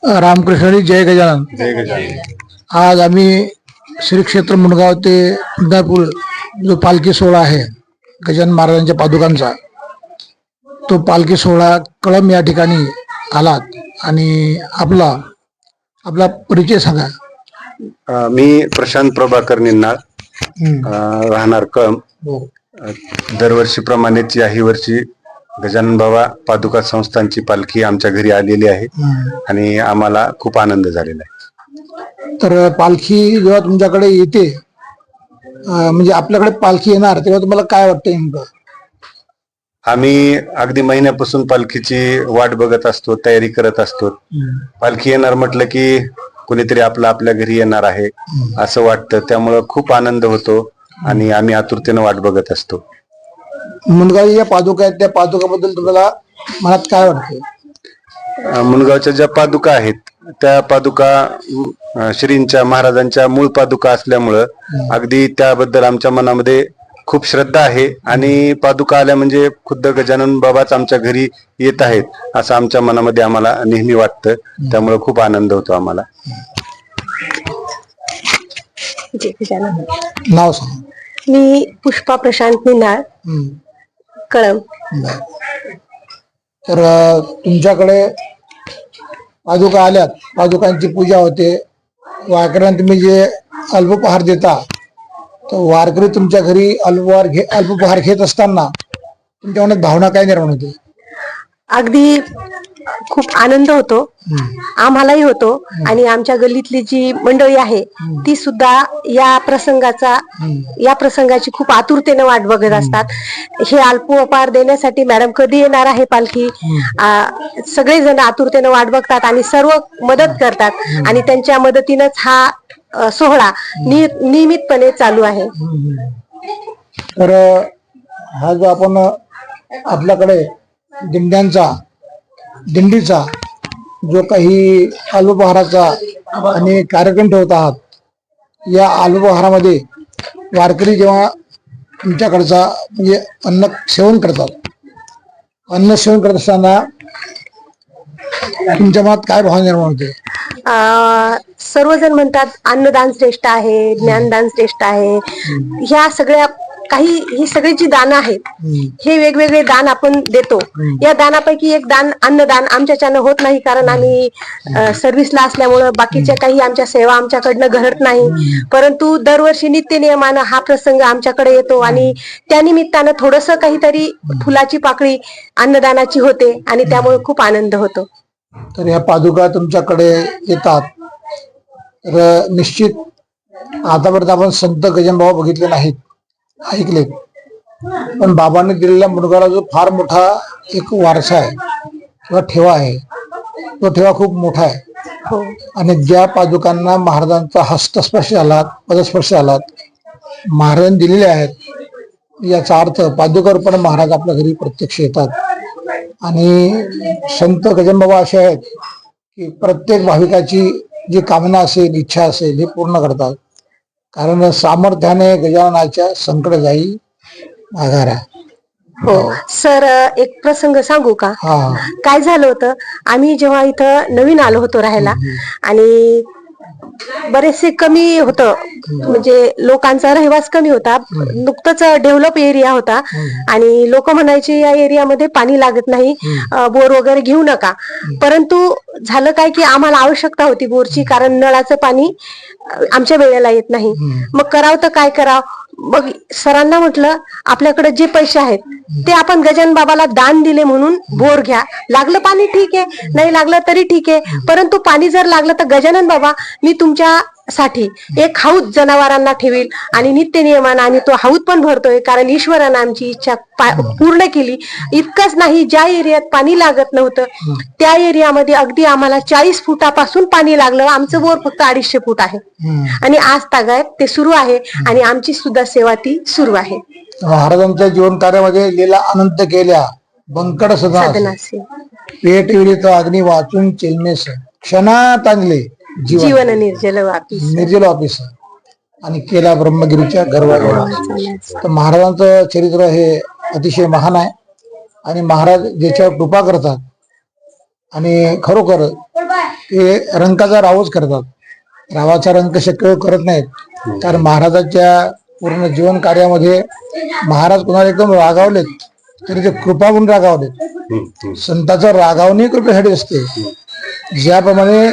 रामकृष्ण जय गजानन. जय गजानन. आज आम्ही श्री क्षेत्र मुंडगाव ते इंदापूर जो पालखी सोहळा आहे गजानन महाराजांच्या पादुकांचा तो पालखी सोहळा कळम या ठिकाणी आलात आणि आपला आपला परिचय सांगा. अ, मी प्रशांत प्रभाकर निन्नाळ. अ, राहणार कळम हो. दरवर्षीप्रमाणेच याही वर्षी गजानन बाबा पादुका संस्थांची पालखी आमच्या घरी आलेली आहे. आणि आम्हाला खूप आनंद झालेला आहे. तर पालखी जेव्हा तुमच्याकडे येते म्हणजे आपल्याकडे पालखी येणार तेव्हा तुम्हाला काय वाटतं नेमकं? आम्ही अगदी महिन्यापासून पालखीची वाट बघत असतो तयारी करत असतो. पालखी येणार म्हटलं की कुणीतरी आपलं आपल्या घरी येणार आहे असं वाटतं. त्यामुळं खूप आनंद होतो आणि आम्ही आतुरतेनं वाट बघत असतो. मुंडगाव या पादुका आहेत त्या पादुकाबद्दल तुम्हाला मनात काय वाटतं मुनगावच्या ज्या पादुका आहेत त्या पादुका अ, श्रींच्या महाराजांच्या मूळ पादुका असल्यामुळं अगदी त्याबद्दल आमच्या मनामध्ये खूप श्रद्धा आहे. आणि पादुका आल्या म्हणजे खुद्द गजानन बाबाच आमच्या घरी येत आहेत असं आमच्या मनामध्ये आम्हाला नेहमी वाटतं. त्यामुळे खूप आनंद होतो आम्हाला. जय. नाव सांगा. मी पुष्पा प्रशांत निनाळ हम्म. बरं. तर अं, तुमच्याकडे पादुका आल्यात. पादुकांची पूजा होते. वारकऱ्यांना तुम्ही जे अल्पोपहार देता तर वारकरी तुमच्या घरी अल्पहार घे अल्पोपहार घेत असताना तुमच्या मनात भावना काय निर्माण होते? अगदी खूप आनंद होतो. आम्हालाही होतो. आणि आमच्या गल्लीतली जी मंडळी आहे ती सुद्धा या प्रसंगाचा या प्रसंगाची खूप आतुरतेने वाट बघत असतात. हे अल्पोपहार देण्यासाठी मॅडम कधी येणार आहे पालखी? सगळेजण आतुरतेने वाट बघतात आणि सर्व मदत करतात. आणि त्यांच्या मदतीनंच हा सोहळा नियमितपणे चालू आहे. तर हा जो आपण आपल्याकडे दिंड्यांचा दिंडीचा जो काही अल्पहाराचा आणि कार्यक्रम ठेवत आहात या अल्पहारामध्ये वारकरी जेव्हा तुमच्याकडचा म्हणजे अन्न सेवन करतात अन्न सेवन करत असताना तुमच्या मनात काय भावना निर्माण होते? सर्वजण म्हणतात अन्नदान श्रेष्ठ आहे ज्ञानदान श्रेष्ठ आहे. ह्या सगळ्या काही ही सगळी जी दानं आहेत हे वेगवेगळे दान आपण देतो. या दानापैकी एक दान अन्नदान आमच्याच्यानं होत नाही कारण आम्ही सर्व्हिसला असल्यामुळं बाकीच्या काही आमच्या सेवा आमच्याकडनं घडत नाही. परंतु दरवर्षी नित्य नियमानं हा प्रसंग आमच्याकडे येतो आणि त्या निमित्तानं थोडस काहीतरी फुलाची पाकळी अन्नदानाची होते आणि त्यामुळे खूप आनंद होतो. तर ह्या पादुका तुमच्याकडे येतात. तर निश्चित आतापर्यंत आपण संत गजन बाबा बघितले नाहीत. ऐकले. पण बाबांनी दिलेल्या मुलगाला जो फार मोठा एक वारसा आहे किंवा ठेवा आहे तो ठेवा खूप मोठा आहे. हो. आणि ज्या पादुकांना महाराजांचा हस्तस्पर्श आलात पदस्पर्श आलात महाराजांनी दिलेले आहेत याचा अर्थ पादुकर पण महाराज आपल्या घरी प्रत्यक्ष येतात. आणि संत गजन बाबा असे आहेत की प्रत्येक भाविकाची जी कामना असेल इच्छा असेल हे पूर्ण करतात. कारण सामर्थ्याने गजाननाच्या संकट जाई माघारा हो. सर एक प्रसंग सांगू का? हा. काय झालं होतं? आम्ही जेव्हा इथं नवीन आलो होतो राहायला आणि बरेचसे कमी होतं. म्हणजे लोकांचा रहवास कमी होता. नुकतंच डेव्हलप एरिया होता. आणि लोक म्हणायचे या एरियामध्ये पाणी लागत नाही. बोर वगैरे घेऊ नका. परंतु झालं काय की आम्हाला आवश्यकता होती बोरची कारण नळाचं पाणी आमच्या वेळेला येत नाही. मग करावं तर काय करावं? मग सरांना म्हटलं आपल्याकडे जे पैसे आहेत ते आपण गजानन बाबाला दान दिले म्हणून बोर घ्या. लागलं पाणी ठीक आहे नाही लागलं तरी ठीक आहे. परंतु पाणी जर लागलं तर गजानन बाबा मी तुमच्यासाठी एक हौद जनावरांना ठेवील आणि नित्य नियमानं आम्ही तो हौद पण भरतोय कारण ईश्वरानं आमची इच्छा पूर्ण केली. इतकंच नाही ज्या एरियात पाणी लागत नव्हतं त्या एरियामध्ये अगदी आम्हाला चाळीस फुटापासून पाणी लागलं. आमचं बोर फक्त अडीचशे फूट आहे. आणि आज तागायत ते सुरू आहे आणि आमची सुद्धा सेवा ती सुरू आहे. महाराजांच्या जीवन कार्यामध्ये लीला अनंत केल्या. बंकड सदा पेट विळीत अग्नी वाचून चिलमेस क्षणात आणले. जीवन निर्जल वापी निर्जल ऑफिस आणि केला ब्रह्मगिरीच्या गर्भात तर महाराजांचं चरित्र हे अतिशय महान आहे. आणि महाराज ज्याच्यावर कृपा करतात आणि खरोखर ते रंकाचा रावच करतात. रावाचा रंग शक्य करत नाहीत. कारण महाराजांच्या पूर्ण जीवन कार्यामध्ये महाराज कोणाला एकदम रागावलेत तरी ते कृपा म्हणून रागावलेत. संतांचा रागावणे कृपेसाठी असते. ज्याप्रमाणे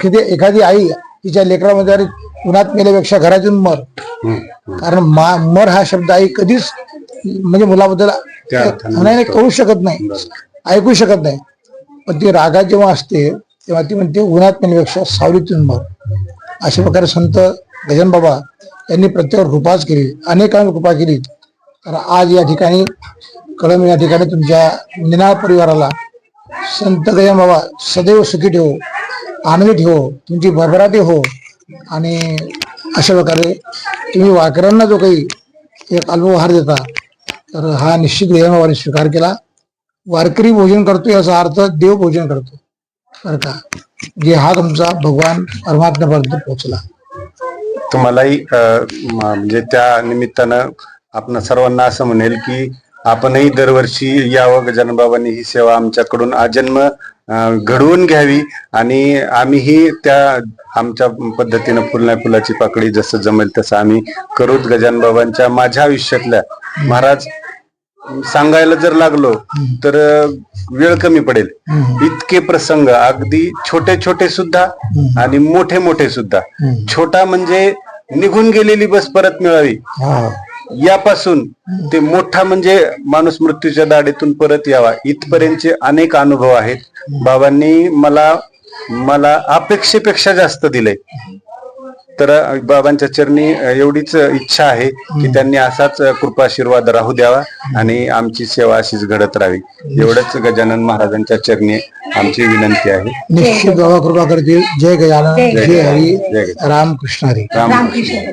किती एखादी आई तिच्या लेकरामध्ये अरे उन्हात मेल्यापेक्षा घरातून मर. कारण मा- मर हा शब्द आई कधीच म्हणजे मुलाबद्दल नाही करू शकत नाही. ऐकू शकत नाही. पण ती रागात जेव्हा असते तेव्हा ती म्हणते उन्हात मेल्यापेक्षा सावलीतून मर. अशा प्रकारे संत गजानन बाबा यांनी प्रत्येक कृपाच केली अनेकांनी कृपा केली. तर आज या ठिकाणी कळम या ठिकाणी तुमच्या निनाळ परिवाराला संत गजानन बाबा सदैव सुखी ठेवो. आनंदी ठेवो तुमची भरभराटी हो. आणि अशा प्रकारे तुम्ही वाकऱ्यांना जो काही एक अल्पहार देता तर हा निश्चित गजानन स्वीकार केला. वारकरी भोजन करतो याचा अर्थ देव भोजन करतो. बरं का? जे हा तुमचा भगवान परमात्म्यापर्यंत पोहोचला. तुम्हालाही म्हणजे त्या निमित्तानं आपण सर्वांना असं म्हणेल की आपणही दरवर्षी यावं गजानन बाबांनी ही सेवा आमच्याकडून आजन्म घडवून घ्यावी आणि आम्हीही त्या आमच्या पद्धतीनं फुलण्या फुलाची पाकळी जसं जमेल तसं आम्ही करूत गजान बाबांच्या माझ्या आयुष्यातल्या. महाराज सांगायला जर लागलो तर वेळ कमी पडेल. इतके प्रसंग अगदी छोटे छोटे सुद्धा आणि मोठे मोठे सुद्धा. छोटा म्हणजे निघून गेलेली बस परत मिळावी. यापासून ते मोठा म्हणजे माणूस मृत्यूच्या दाढीतून परत यावा. इथपर्यंतचे अनेक अनुभव आहेत. बाबांनी मला मला अपेक्षेपेक्षा जास्त दिलंय. तर बाबांच्या चरणी एवढीच इच्छा आहे की त्यांनी असाच कृपाशीर्वाद राहू द्यावा आणि आमची सेवा अशीच घडत राहावी. एवढंच गजानन महाराजांच्या चरणी आमची विनंती आहे. निश्चित बाबा कृपा करतील. जय गजानन. जय हरी. जय रामकृष्ण हरी. राम रामकृष्ण